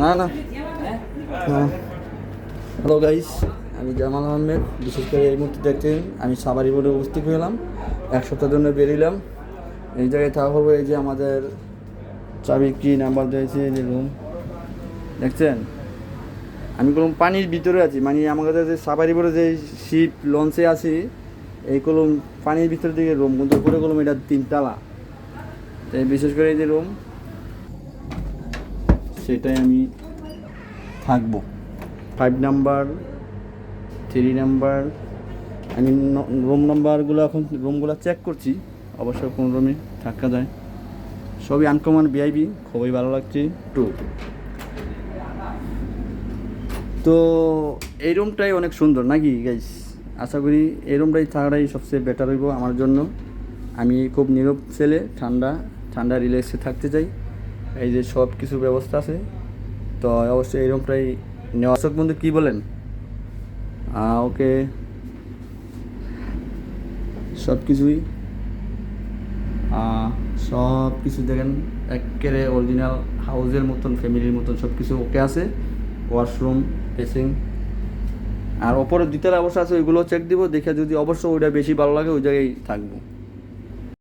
নি, না। হ্যাঁ। হ্যালো গাইস আমি জামাল আহমেদ। বিশেষ করে এই মুহূর্তে দেখতেন আমি সাবারি বোর্ডে উপস্থিত হলাম এক সপ্তাহ জন্য বেরিলাম এই জায়গায় থাকা হবে এই যে আমাদের চাবি কি নাম্বার দিয়েছে, এই যে রুম দেখছেন? আমি কোনো পানির ভিতরে আছি মানে আমাদের যে সাবারি বোর্ডে যে শিপ লঞ্চে আছি, এই কলম পানির ভিতরে দিকে রুম কিন্তু উপরে কলম এটা তিনতলা। এই বিশেষ করে এই যে রুম সেটাই আমি থাকব। ফাইভ নাম্বার থ্রি নাম্বার আমি রুম নাম্বারগুলো এখন রুমগুলো চেক করছি। অবশ্য কোন রুমে থাকা যায়। সবই আনকমন বিআইবি খুবই ভালো লাগছে। টু তো এই রুমটাই অনেক সুন্দর নাকি গাইস আশা করি এই রুমটাই থাকাটাই সবচেয়ে বেটার হইব আমার জন্য। আমি খুব নীরব ছেলে, ঠান্ডা ঠান্ডা রিল্যাক্সে থাকতে চাই। এই যে সব কিছু ব্যবস্থা আছে, তো অবশ্যই এই রুমটাই নেওয়া। দর্শক বন্ধু, কী বলেন? ওকে। সব কিছুই সব কিছু দেখেন, একেবারে অরিজিনাল হাউসের মতন ফ্যামিলির মতন সব কিছু ওকে আছে। ওয়াশরুম ড্রেসিং আর ওপরে দ্বিতীয় অবস্থা আছে ওইগুলো চেক দিব, দেখে যদি অবশ্য ওইটা বেশি ভালো লাগে, ওই জায়গায় থাকব।